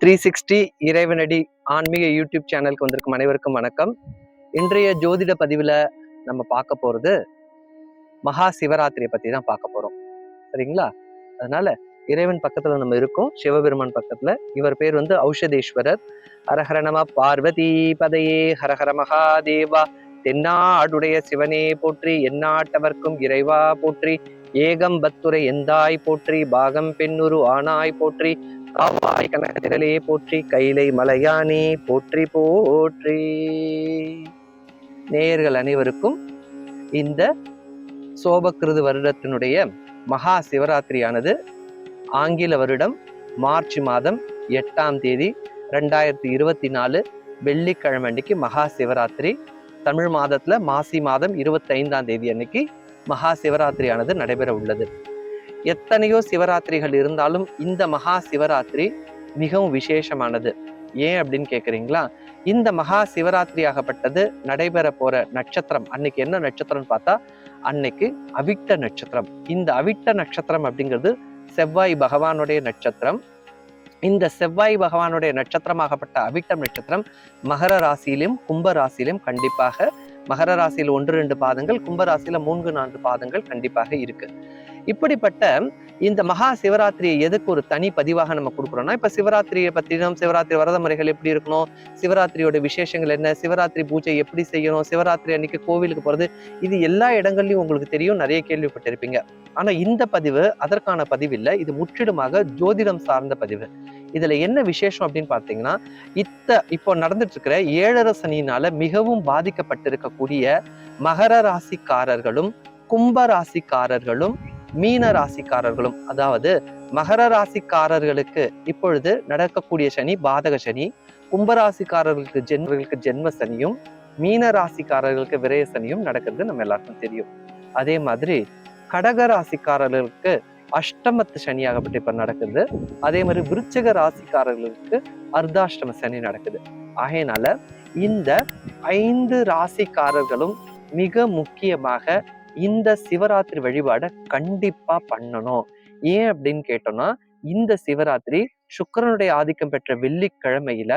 Three sixty இறைவனடி ஆன்மீக YouTube சேனலுக்கு வந்திருக்கும் அனைவருக்கும் வணக்கம். இன்றைய ஜோதிட பதிவில் நம்ம பார்க்க போகிறது மகா சிவராத்திரியை பற்றி தான் பார்க்க போகிறோம் சரிங்களா? அதனால இறைவன் பக்கத்தில் நம்ம இருக்கோம். சிவபெருமான் பக்கத்தில். இவர் பேர் வந்து ஔஷதேஸ்வரர். ஹரஹர நம பார்வதி பதையே. ஹரஹர மகாதேவா. தென்னாடுடைய சிவனே போற்றி. எந்நாட்டவர்க்கும் இறைவா போற்றி. ஏகம் பத்துரை எந்தாய் போற்றி. பாகம் பெண்ணுரு ஆனாய் போற்றி. காவாய் கனகத்திரலே போற்றி கைலை மலையானே போற்றி போற்றி. நேயர்கள் அனைவருக்கும் இந்த சோபக்கிருது வருடத்தினுடைய மகா சிவராத்திரியானது ஆங்கில வருடம் மார்ச் மாதம் எட்டாம் தேதி ரெண்டாயிரத்தி இருபத்தி நாலு வெள்ளிக்கிழமை அன்னைக்கு மகா சிவராத்திரி. தமிழ் மாதத்தில் மாசி மாதம் இருபத்தைந்தாம் தேதி அன்னைக்கு மகா சிவராத்திரியானது நடைபெற உள்ளது. எத்தனையோ சிவராத்திரிகள் இருந்தாலும் இந்த மகா சிவராத்திரி மிகவும் விசேஷமானது. ஏன் அப்படின்னு கேட்குறீங்களா இந்த மகா சிவராத்திரி ஆகப்பட்டது நடைபெற போற நட்சத்திரம். அன்னைக்கு என்ன நட்சத்திரம்னு பார்த்தா அன்னைக்கு அவிட்ட நட்சத்திரம். இந்த அவிட்ட நட்சத்திரம் அப்படிங்கிறது செவ்வாய் பகவானுடைய நட்சத்திரம். இந்த செவ்வாய் பகவானுடைய நட்சத்திரமாகப்பட்ட அவிட்டம் நட்சத்திரம் மகர ராசியிலும் கும்ப ராசியிலும் கண்டிப்பாக மகர ராசியில் ஒன்று ரெண்டு பாதங்கள் கும்ப ராசியில மூன்று நான்கு பாதங்கள் கண்டிப்பாக இருக்கு. இப்படிப்பட்ட இந்த மகா சிவராத்திரியை எதுக்கு ஒரு தனி பதிவாக நம்ம கொடுக்குறோம்னா இப்போ சிவராத்திரியை பத்தினும் சிவராத்திரி வரத முறைகள் எப்படி இருக்கணும் சிவராத்திரியோட விசேஷங்கள் என்ன சிவராத்திரி பூஜை எப்படி செய்யணும் சிவராத்திரி அன்னைக்கு கோவிலுக்கு போகிறது இது எல்லா இடங்கள்லையும் உங்களுக்கு தெரியும் நிறைய கேள்விப்பட்டிருப்பீங்க. ஆனால் இந்த பதிவு அதற்கான பதிவு இல்லை இது முற்றிலுமாக ஜோதிடம் சார்ந்த பதிவு. இதுல என்ன விசேஷம் அப்படின்னு பார்த்தீங்கன்னா இத்த இப்போ நடந்துட்டு இருக்கிற ஏழரை சனியினால மிகவும் பாதிக்கப்பட்டிருக்கக்கூடிய மகர ராசிக்காரர்களும் கும்ப ராசிக்காரர்களும் மீன ராசிக்காரர்களும் அதாவது மகர ராசிக்காரர்களுக்கு இப்பொழுது நடக்கக்கூடிய சனி பாதக சனி கும்பராசிக்காரர்களுக்கு ஜென்மர்களுக்கு ஜென்ம சனியும் மீன ராசிக்காரர்களுக்கு விரய சனியும் நடக்கிறது நம்ம எல்லாருக்கும் தெரியும். அதே மாதிரி கடக ராசிக்காரர்களுக்கு அஷ்டமத்து சனியாகப்பட்டு இப்ப நடக்குது. அதே மாதிரி விருச்சக ராசிக்காரர்களுக்கு அர்த்தாஷ்டம சனி நடக்குது. ஆகையினால இந்த ஐந்து ராசிக்காரர்களும் மிக முக்கியமாக இந்த சிவராத்திரி வழிபாடை கண்டிப்பா பண்ணணும். ஏன் அப்படின்னு கேட்டோம்னா இந்த சிவராத்திரி சுக்கரனுடைய ஆதிக்கம் பெற்ற வெள்ளிக்கிழமையில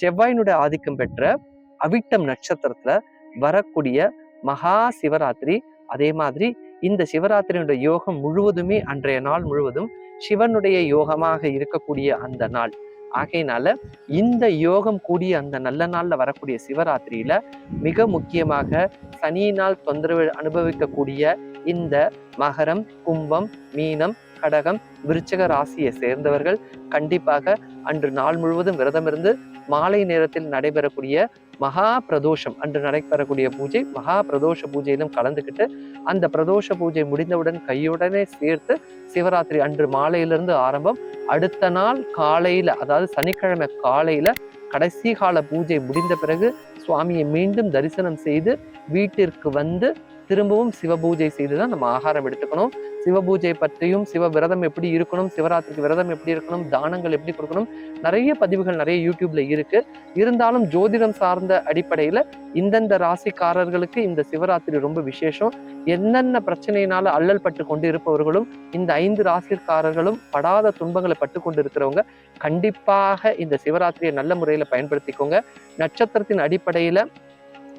செவ்வாயினுடைய ஆதிக்கம் பெற்ற அவிட்டம் நட்சத்திரத்துல வரக்கூடிய மகா சிவராத்திரி. அதே மாதிரி இந்த சிவராத்திரியுடைய யோகம் முழுவதுமே அன்றைய நாள் முழுவதும் சிவனுடைய யோகமாக இருக்கக்கூடிய அந்த நாள். ஆகையினால இந்த யோகம் கூடிய அந்த நல்ல நாள்ல வரக்கூடிய சிவராத்திரியில மிக முக்கியமாக சனியினால் தொந்தரவு அனுபவிக்கக்கூடிய இந்த மகரம் கும்பம் மீனம் கடகம் விருச்சக ராசியை சேர்ந்தவர்கள் கண்டிப்பாக அன்று நாள் முழுவதும் விரதம் இருந்து மாலை நேரத்தில் நடைபெறக்கூடிய மகா பிரதோஷம் அன்று நடைபெறக்கூடிய பூஜை மகா பிரதோஷ பூஜையிலும் கலந்துக்கிட்டு அந்த பிரதோஷ பூஜை முடிந்தவுடன் கையுடனே சேர்த்து சிவராத்திரி அன்று மாலையிலிருந்து ஆரம்பம் அடுத்த நாள் காலையில அதாவது சனிக்கிழமை காலையில கடைசி கால பூஜை முடிந்த பிறகு சுவாமியை மீண்டும் தரிசனம் செய்து வீட்டிற்கு வந்து திரும்பவும் சிவ பூஜை செய்து தான் நம்ம ஆகாரம் எடுத்துக்கணும். சிவ பூஜை பற்றியும் சிவ விரதம் எப்படி இருக்கணும் சிவராத்திரிக்கு விரதம் எப்படி இருக்கணும் தானங்கள் எப்படி கொடுக்கணும் நிறைய பதிவுகள் நிறைய யூடியூப்ல இருக்கு. இருந்தாலும் ஜோதிடம் சார்ந்த அடிப்படையில இந்தந்த ராசிக்காரர்களுக்கு இந்த சிவராத்திரி ரொம்ப விசேஷம். என்னென்ன பிரச்சனையினால அல்லல் பட்டு கொண்டு இருப்பவர்களும் இந்த ஐந்து ராசிக்காரர்களும் படாத துன்பங்களை பட்டு கொண்டு இருக்கிறவங்க கண்டிப்பாக இந்த சிவராத்திரியை நல்ல முறையில பயன்படுத்திக்கோங்க. நட்சத்திரத்தின் அடிப்படையில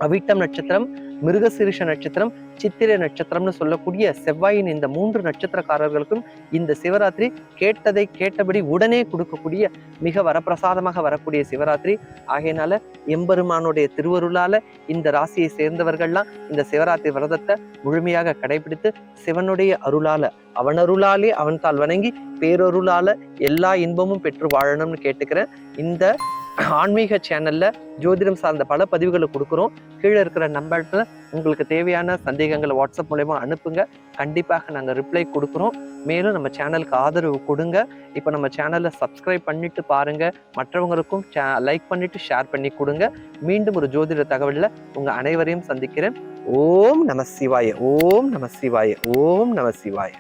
அவிட்டம் நட்சத்திரம் மிருகசீரிஷ நட்சத்திரம் சித்திரை நட்சத்திரம்னு சொல்லக்கூடிய செவ்வாயின் இந்த மூன்று நட்சத்திரக்காரர்களுக்கும் இந்த சிவராத்திரி கேட்டதை கேட்டபடி உடனே கொடுக்கக்கூடிய மிக வரப்பிரசாதமாக வரக்கூடிய சிவராத்திரி. ஆகையினால எம்பெருமானுடைய திருவருளால இந்த ராசியை சேர்ந்தவர்கள்லாம் இந்த சிவராத்திரி விரதத்தை முழுமையாக கடைபிடித்து சிவனுடைய அருளால அவனருளாலே அருளாலே அவன் தால் வணங்கி பேரருளால எல்லா இன்பமும் பெற்று வாழணும்னு கேட்டுக்கிறேன் இந்த ஆன்மீக சேனல்ல ஜோதிடம் சார்ந்த பல பதிவுகளை கொடுக்குறோம். கீழே இருக்கிற நம்பர்ல உங்களுக்கு தேவையான சந்தேகங்களை வாட்ஸ்அப் மூலயமா அனுப்புங்க. கண்டிப்பாக நாங்கள் ரிப்ளை கொடுக்குறோம். மேலும் நம்ம சேனலுக்கு ஆதரவு கொடுங்க. இப்போ நம்ம சேனலை சப்ஸ்கிரைப் பண்ணிட்டு பாருங்க. மற்றவங்களுக்கும் லைக் பண்ணிட்டு ஷேர் பண்ணி கொடுங்க. மீண்டும் ஒரு ஜோதிட தகவலில் உங்கள் அனைவரையும் சந்திக்கிறேன். ஓம் நம சிவாய ஓம் நம சிவாய ஓம் நம சிவாய.